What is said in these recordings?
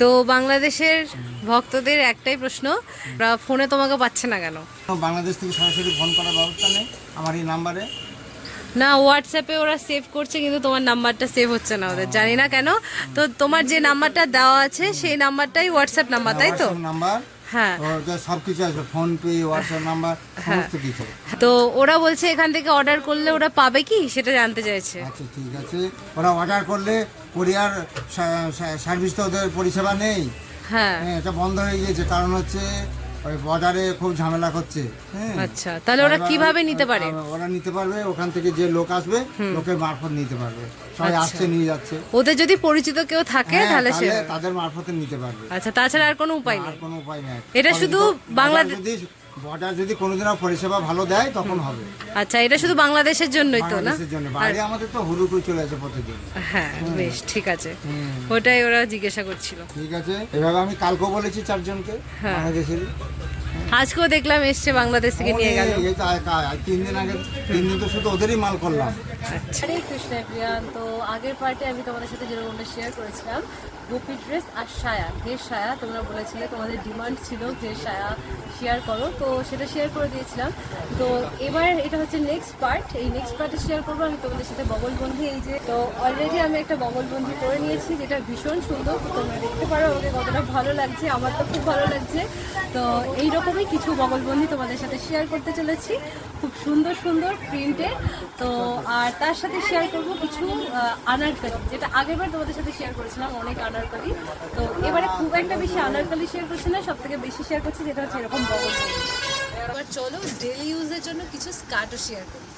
তো বাংলাদেশের ভক্তদের একটাই প্রশ্ন ফোনে তোমাকে পাচ্ছে না কেন? বাংলাদেশ থেকে সরাসরি ফোন করার ব্যবস্থা নেই আমার এই নাম্বারে। না হোয়াটসঅ্যাপে ওরা সেভ করছে কিন্তু তোমার নাম্বারটা সেভ হচ্ছে না ওদের জানি না কেন। তো তোমার যে নাম্বারটা দেওয়া আছে সেই নাম্বারটাই হোয়াটসঅ্যাপ নাম্বার তাই তো? নাম্বার হ্যাঁ। সব কিছু আছে ফোন পে হোয়াটসঅ্যাপ নাম্বার সমস্ত কিছু। তো ওরা বলছে এখান থেকে অর্ডার করলে ওরা পাবে কি? সেটা জানতে চাইছে। আচ্ছা ঠিক আছে। ওরা অর্ডার করলে কোরিয়ার সার্ভিস তো ওদের পরিষেবা নেই। হ্যাঁ। হ্যাঁ এটা বন্ধ হয়ে গিয়েছে। কারণ হচ্ছে ওই বর্ডারে খুব ঝামেলা করছে। হ্যাঁ। আচ্ছা তাহলে ওরা কীভাবে নিতে পারে? ওরা নিতে পারবে ওখান থেকে যে লোক আসবে লোকের মারফত নিতে পারবে। সবাই আচ্ছা। আসছে নিয়ে যাচ্ছে। ওদের যদি পরিচিত কেউ থাকে হ্যাঁ, তাহলে সে তাদের মারফতে নিতে পারবে। আচ্ছা তাছাড়া আর কোনো উপায় আর নেই। কোনো উপায় নেই। এটা শুধু বাংলাদেশ- বর্ডার যদি কোনোদিনও পরিষেবা ভালো দেয় তখন হবে। আচ্ছা এটা শুধু বাংলাদেশের জন্যই তো না? বাংলাদেশের জন্য। বাইরে আমাদের তো হুড়ুকুড়ি চলে আছে প্রতিদিন। হ্যাঁ বেশ ঠিক আছে। ওটাই ওরা জিজ্ঞাসা করছিল। ঠিক আছে। এভাবে আমি কালকেও বলেছি চারজনকে হ্যাঁ। বাংলাদেশের আজকেও দেখলাম এসছে বাংলাদেশ থেকে নিয়ে গেল। এই তো আ- আ- তিন দিন আগে তিন দিন তো শুধু ওদেরই মাল করলাম। আচ্ছা। হরে কৃষ্ণ প্রিয়ান। তো আগের পার্টে আমি তোমাদের সাথে যেরকমটা শেয়ার করেছিলাম গোপি ড্রেস আর সায়া ঘের সায়া তোমরা বলেছিলে তোমাদের ডিমান্ড ছিল ঘের সায়া। শেয়ার করো। তো সেটা শেয়ার করে দিয়েছিলাম। তো এবার এটা হচ্ছে নেক্সট পার্ট এই নেক্সট পার্টে শেয়ার করব। আমি তোমাদের সাথে বগলবন্দি। এই যে, তো অলরেডি আমি একটা বগলবন্দি করে নিয়েছি, যেটা ভীষণ সুন্দর। তো তোমরা দেখতে পারো, আমাকে কতটা ভালো লাগছে, আমার তো খুব ভালো লাগছে। তো এই রকমই কিছু বগলবন্দি তোমাদের সাথে শেয়ার করতে চলেছি। খুব সুন্দর সুন্দর প্রিন্টের তো আর তার সাথে শেয়ার করব কিছু আনারকলি, যেটা আগেরবার তোমাদের সাথে শেয়ার করেছিলাম, অনেক আনারকালি। তো এবারে খুব একটা বেশি আনারকালি শেয়ার করছি না সব থেকে বেশি শেয়ার করছি, যেটা হচ্ছে এরকম এবার চলো ডেলি ইউজের জন্য কিছু স্কার্টও শেয়ার করি।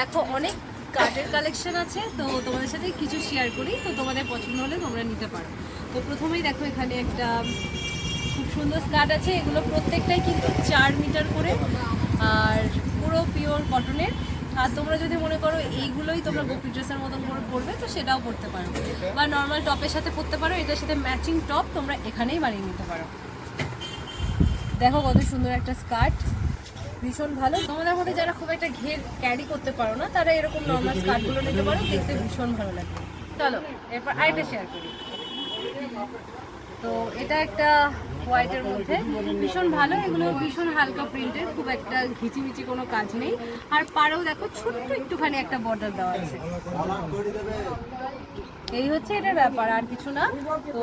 দেখো অনেক স্কার্টের কালেকশন আছে, তো তোমাদের সাথে কিছু শেয়ার করি। তো তোমাদের পছন্দ হলে তোমরা নিতে পারো। তো প্রথমেই দেখো এখানে একটা খুব সুন্দর স্কার্ট আছে। এগুলো প্রত্যেকটাই কিন্তু চার মিটার করে, আর পুরো পিওর কটনের আর তোমরা যদি মনে করো এইগুলোই তোমরা গোপি ড্রেসের মতন করে পরবে, তো সেটাও পরতে পারো। বা নর্মাল টপের সাথে পরতে পারো। এটার সাথে ম্যাচিং টপ তোমরা এখানেই বানিয়ে নিতে পারো। দেখো কত সুন্দর একটা স্কার্ট ভীষণ ভালো। তোমাদের মধ্যে যারা খুব একটা ঘের ক্যারি করতে পারো না, তারা এরকম নর্মাল স্কার্টগুলো নিতে পারো, দেখতে ভীষণ ভালো লাগে। চলো, এরপর আরেকটা শেয়ার করি। তো এটা একটা হোয়াইটের মধ্যে। ভীষণ ভালো, এগুলো ভীষণ হালকা প্রিন্টের খুব একটা ঘিচিমিচি কোনো কাজ নেই। আর পাড়েও দেখো, ছোট্ট একটুখানি একটা বর্ডার দেওয়া আছে। এই হচ্ছে এটা ব্যাপার আর কিছু না। তো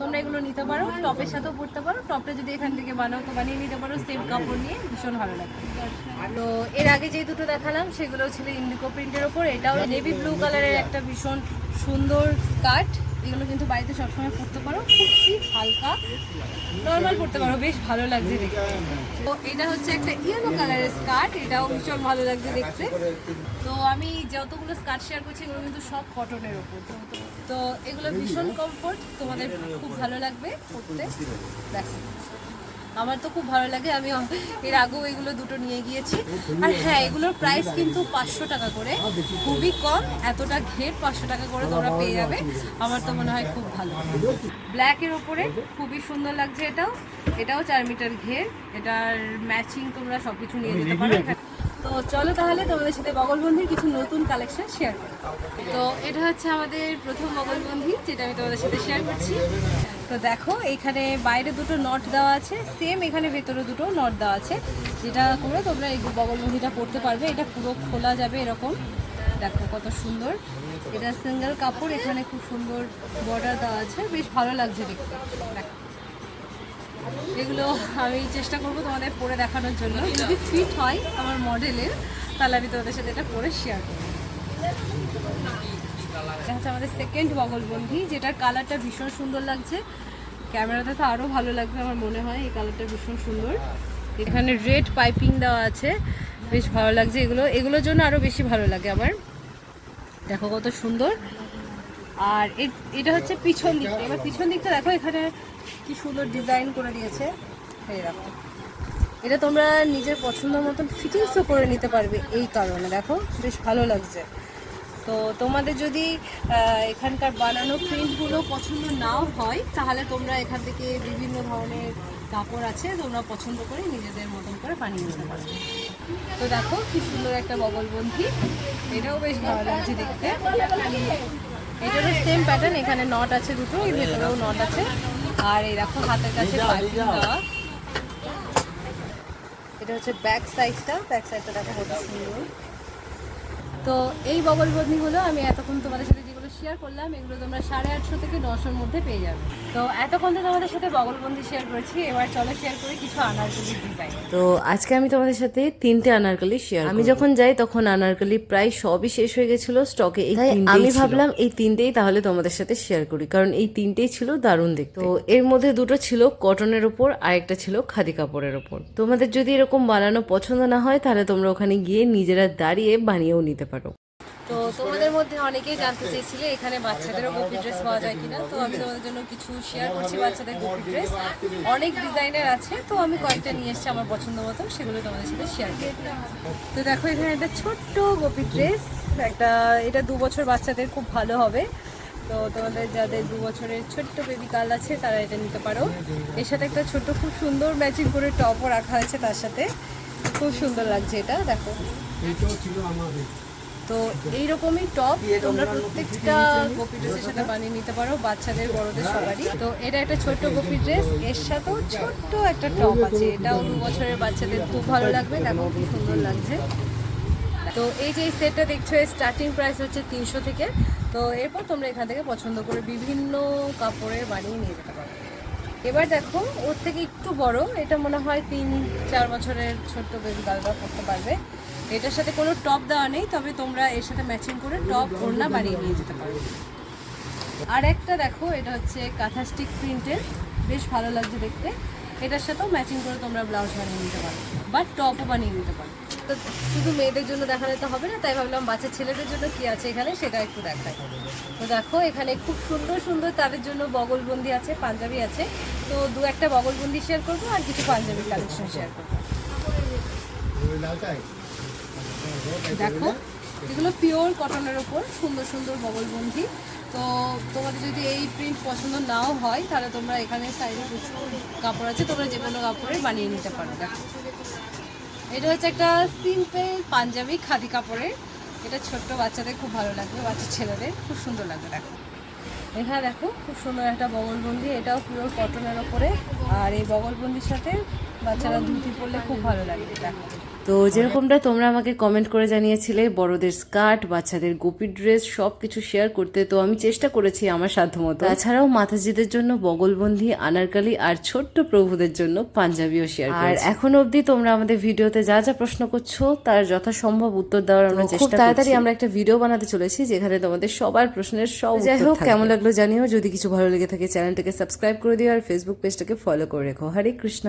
তোমরা এগুলো নিতে পারো টপের সাথেও পড়তে পারো। টপটা যদি এখান থেকে বানাও তো বানিয়ে নিতে পারো। সেম কাপড় নিয়ে ভীষণ ভালো লাগবে তো এর আগে যে দুটো দেখালাম সেগুলো ছিল ইন্ডিকো প্রিন্টের ওপর। এটাও নেভি ব্লু কালারের একটা ভীষণ সুন্দর স্কার্ট এগুলো কিন্তু বাড়িতে সবসময় পরতে পারো। খুবই হালকা নর্মাল পরতে পারো। বেশ ভালো লাগছে দেখতে। তো এটা হচ্ছে একটা ইয়েলো কালারের স্কার্ট এটাও ভীষণ ভালো লাগছে দেখতে। তো আমি যতগুলো স্কার্ট শেয়ার করছি, এগুলো কিন্তু সব কটনের ওপর তো এগুলো ভীষণ কমফোর্ট তোমাদের খুব ভালো লাগবে পরতে দেখো আমার তো খুব ভালো লাগে আমি এর আগেও এগুলো দুটো নিয়ে গিয়েছি। আর হ্যাঁ এগুলোর প্রাইস কিন্তু পাঁচশো টাকা করে। খুবই কম এতটা ঘের পাঁচশো টাকা করে তোমরা পেয়ে যাবে। আমার তো মনে হয় খুব ভালো। ব্ল্যাকের ওপরে খুবই সুন্দর লাগছে এটাও। এটাও চার মিটার ঘের। এটার ম্যাচিং তোমরা সব কিছু নিয়ে যেতে পারো। তো চলো তাহলে তোমাদের সাথে বগলবন্ধির কিছু নতুন কালেকশন শেয়ার করি। তো এটা হচ্ছে আমাদের প্রথম বগলবন্ধি যেটা আমি তোমাদের সাথে শেয়ার করছি। তো দেখো, এখানে বাইরে দুটো নট দেওয়া আছে সেম এখানে ভেতরে দুটো নট দেওয়া আছে। যেটা করে তোমরা এই বগলবন্ধিটা পরতে পারবে, এটা পুরো খোলা যাবে এরকম। দেখো কত সুন্দর। এটা সিঙ্গেল কাপড়, এখানে খুব সুন্দর বর্ডার দেওয়া আছে। বেশ ভালো লাগছে দেখতে। দেখো। এগুলো আমি চেষ্টা করব তোমাদের পরে দেখানোর জন্য। যদি ফিট হয় আমার মডেলের তাহলে আমি তোমাদের সাথে এটা পরে শেয়ার করব। এটা হচ্ছে আমাদের সেকেন্ড বগলবন্ধি যেটার কালারটা ভীষণ সুন্দর লাগছে। ক্যামেরাতে তো আরও ভালো লাগবে আমার মনে হয়, এই কালারটা ভীষণ সুন্দর। এখানে রেড পাইপিং দেওয়া আছে, বেশ ভালো লাগছে এগুলো। এগুলোর জন্য আরও বেশি ভালো লাগে আমার। দেখো কত সুন্দর। আর এটা হচ্ছে পিছন দিকটা। এবার পিছন দিকটা দেখো, এখানে কি সুন্দর ডিজাইন করে দিয়েছে। এই দেখো। এটা তোমরা নিজের পছন্দ মতন ফিটিংসও করে নিতে পারবে এই কারণে। দেখো, বেশ ভালো লাগছে। তো তোমাদের যদি এখানকার বানানো প্রিন্টগুলো পছন্দ নাও হয় তাহলে তোমরা এখান থেকে বিভিন্ন ধরনের কাপড় আছে তোমরা পছন্দ করে নিজেদের মতন করে বানিয়ে নিতে পারবে তো দেখো কি সুন্দর একটা বগলবন্ধি এটাও বেশ ভালো লাগছে দেখতে। এটারও সেম প্যাটার্ন এখানে নট আছে দুটো এর ভেতরেও নট আছে। আর এই দেখো হাতের কাছে পাইপিং দেওয়া। এটা হচ্ছে ব্যাক সাইডটা ব্যাক সাইডটা দেখো কত সুন্দর। তো এই বগল বদনিগুলো আমি এতক্ষণ তোমাদের সাথে শেয়ার করলাম এগুলো তোমরা সাড়ে আটশো থেকে নশোর মধ্যে পেয়ে যাবে। তো এতক্ষণ তো তোমাদের সাথে বগলবন্দি শেয়ার করেছি এবার চলো শেয়ার করি কিছু আনারকলির ডিজাইন তো আজকে আমি তোমাদের সাথে তিনটে আনারকলি শেয়ার আমি যখন যাই তখন আনারকলি প্রায় সবই শেষ হয়ে গেছিল স্টকে আমি ভাবলাম এই তিনটেই তাহলে তোমাদের সাথে শেয়ার করি কারণ এই তিনটেই ছিল দারুণ দেখতে। তো এর মধ্যে দুটো ছিল কটনের ওপর আর একটা ছিল খাদি কাপড়ের ওপর তোমাদের যদি এরকম বানানো পছন্দ না হয় তাহলে তোমরা ওখানে গিয়ে নিজেরা দাঁড়িয়ে বানিয়েও নিতে পারো। তোমাদের মধ্যে অনেকেই জানতে চেয়েছিলে এখানে বাচ্চাদেরও গোপি ড্রেস পাওয়া যায় কিনা। তো আমি তোমাদের জন্য কিছু শেয়ার করছি বাচ্চাদের গোপি ড্রেস। অনেক ডিজাইনের আছে, তো আমি কয়েকটা নিয়ে এসেছি আমার পছন্দ মতো, সেগুলো তোমাদের সাথে শেয়ার করব। তো দেখো এখানে একটা ছোট্ট গোপি ড্রেস, একটা, এটা দু বছর বাচ্চাদের খুব ভালো হবে। তো তোমাদের যাদের দু বছরের ছোট্ট বেবি গার্ল আছে, তারা এটা নিতে পারো। এর সাথে একটা ছোট্ট, খুব সুন্দর ম্যাচিং করে টপও রাখা হয়েছে তার সাথে। খুব সুন্দর লাগছে এটা, দেখো। তো এইরকমই টপ। তোমরা প্রত্যেকটা গোপি ড্রেসের সাথে বানিয়ে নিতে পারো, বাচ্চাদের, বড়দের সবারই। তো এটা একটা ছোট্ট গোপি ড্রেস এর সাথেও ছোট্ট একটা টপ আছে। এটাও দু বছরের বাচ্চাদের খুব ভালো লাগবে, দেখো খুব সুন্দর লাগছে। তো এই যে সেটটা দেখছ, এর স্টার্টিং প্রাইস হচ্ছে তিনশো থেকে। তো এরপর তোমরা এখান থেকে পছন্দ করে বিভিন্ন কাপড়ের বানিয়ে নিয়ে যেতে পারো। এবার দেখো, ওর থেকে একটু বড়। এটা মনে হয় তিন, চার বছরের ছোট্ট বেবি গার্লরা করতে পারবে। এটার সাথে কোনো টপ দেওয়া নেই, তবে তোমরা এর সাথে ম্যাচিং করে টপ ওড়না বানিয়ে নিয়ে যেতে পারো। আর একটা দেখো, এটা হচ্ছে কাঁথা স্টিক প্রিন্টের বেশ ভালো লাগছে দেখতে। এটার সাথেও ম্যাচিং করে তোমরা ব্লাউজ বানিয়ে নিতে পারো, বা টপও বানিয়ে নিতে পারো। তো শুধু মেয়েদের জন্য দেখালে তো হবে না, তাই ভাবলাম বাচ্চা ছেলেদের জন্য কি আছে এখানে সেটা একটু দেখাই। তো দেখো, এখানে খুব সুন্দর সুন্দর তাদের জন্য বগলবন্দি আছে, পাঞ্জাবি আছে। তো দু একটা বগলবন্দি শেয়ার করব আর কিছু পাঞ্জাবি কালেকশন শেয়ার করব। দেখো, এগুলো পিওর কটনের ওপর, সুন্দর সুন্দর বগলবন্ধি তো তোমাদের যদি এই প্রিন্ট পছন্দ নাও হয়, তাহলে তোমরা এখানে সাইডে প্রচুর কাপড় আছে, তোমরা যে কোনো কাপড়ে বানিয়ে নিতে পারো, দেখো। এটা হচ্ছে একটা সিম্পল পাঞ্জাবি খাদি কাপড়ের। এটা ছোট্ট বাচ্চাদের খুব ভালো লাগবে, বাচ্চা ছেলেদের খুব সুন্দর লাগবে, দেখো। এখানে দেখো, খুব সুন্দর একটা বগলবন্দি, এটাও পিওর কটনের ওপরে। আর এই বগলবন্দির সাথে বাচ্চারা ধুতি পরলে খুব ভালো লাগবে, দেখো। তো যেরকমটা তোমরা আমাকে কমেন্ট করে জানিয়েছিলে বড়দের স্কার্ট বাচ্চাদের গোপি ড্রেস সব কিছু শেয়ার করতে তো আমি চেষ্টা করেছি আমার সাধ্যমতো। তাছাড়াও মাতাজিদের জন্য বগলবন্ধি আনারকালি আর ছোট্ট প্রভুদের জন্য পাঞ্জাবিও শেয়ার আর এখন অবধি তোমরা আমাদের ভিডিওতে যা যা প্রশ্ন করছ তার যথাসম্ভব উত্তর দেওয়ার আমরা চেষ্টা তাড়াতাড়ি আমরা একটা ভিডিও বানাতে চলেছি যেখানে তোমাদের সবার প্রশ্নের সব যাই হোক কেমন লাগল জানিও। যদি কিছু ভালো লেগে থাকে চ্যানেলটাকে সাবস্ক্রাইব করে দিও আর ফেসবুক পেজটাকে ফলো করে রেখো। হরে কৃষ্ণা।